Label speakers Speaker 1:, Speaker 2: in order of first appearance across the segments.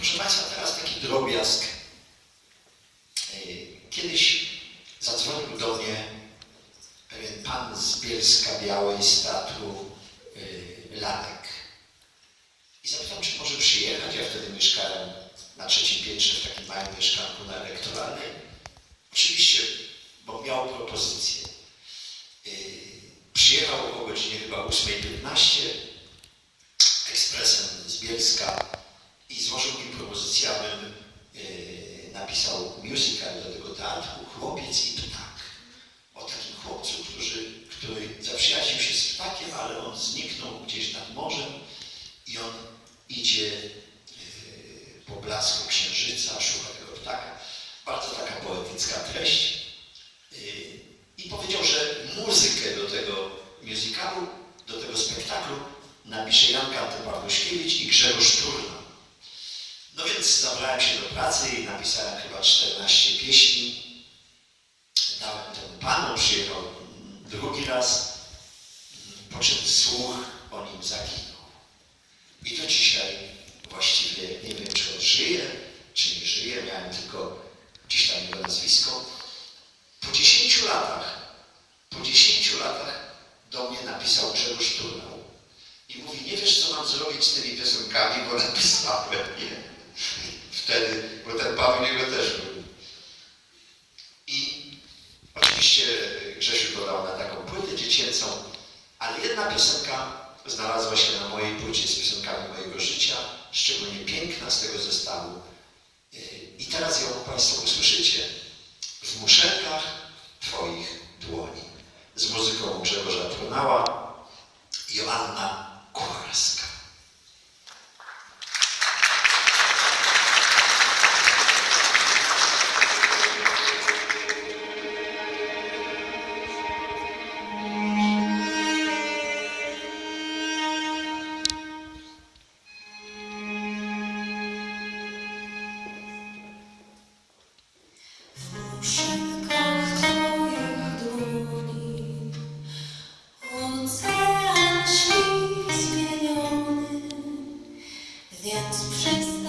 Speaker 1: Proszę Państwa, teraz taki drobiazg. Yy, Kiedyś zadzwonił do mnie pewien pan z Bielska Białej z teatru yy, Latek. I zapytał, czy może przyjechać. Ja wtedy mieszkałem na trzecim piętrze w takim małym mieszkanku na elektoralnej. Oczywiście, bo miał propozycję. Yy, Przyjechał o godzinie chyba 8.15 ekspresem z Bielska i złożył mi propozycję, abym yy, napisał musical do tego teatru Chłopiec i Ptak. O takim chłopcu, który, który zaprzyjaźnił się z ptakiem, ale on zniknął gdzieś nad morzem i on idzie yy, po blasku księżyca, szuka tego ptaka. Bardzo taka poetycka treść. Yy, I powiedział, że muzykę do tego musicalu, do tego spektaklu napisze Jan Kanty-Pawluszkiewicz i Grzegorz Turna. No więc zabrałem się do pracy i napisałem chyba 14 pieśni. Dałem temu panu, przyjechał drugi raz, po czym słuch o nim zaginął. I do dzisiaj właściwie nie wiem, czy on żyje, czy nie żyje. Miałem tylko gdzieś tam jego nazwisko. Po 10 latach, po 10 latach do mnie napisał Grzegorz Turnał. I mówi, nie wiesz, co mam zrobić z tymi piosenkami, bo napisałem je. Wtedy, bo ten Paweł jego też był. I oczywiście Grzesiu go dał na taką płytę dziecięcą, ale jedna piosenka znalazła się na mojej płycie z piosenkami mojego życia, szczególnie piękna z tego zestawu. I teraz ją Państwo usłyszycie w muszelkach Więc przestaw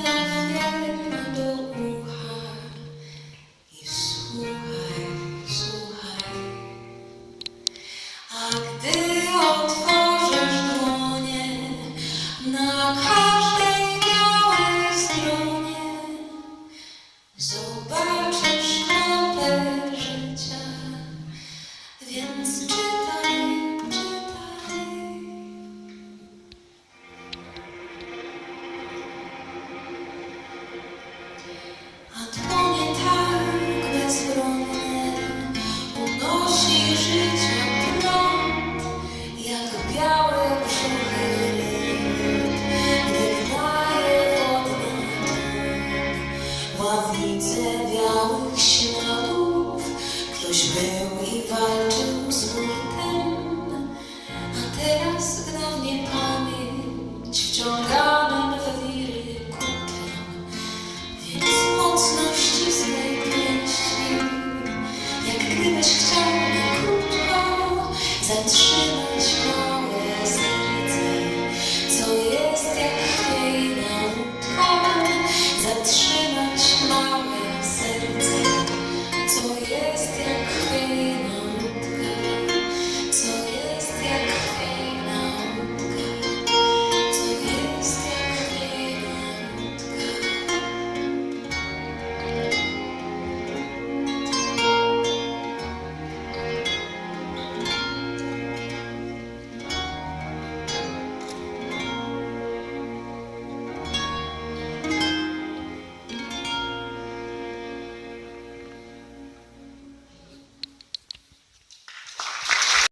Speaker 1: Widzę białych śladów, ktoś był i walczył z buntem, a teraz gna mnie pamięć wciąganym
Speaker 2: w wiry kutem. Więc mocno ścisnę pięści, jak gdybyś chciał.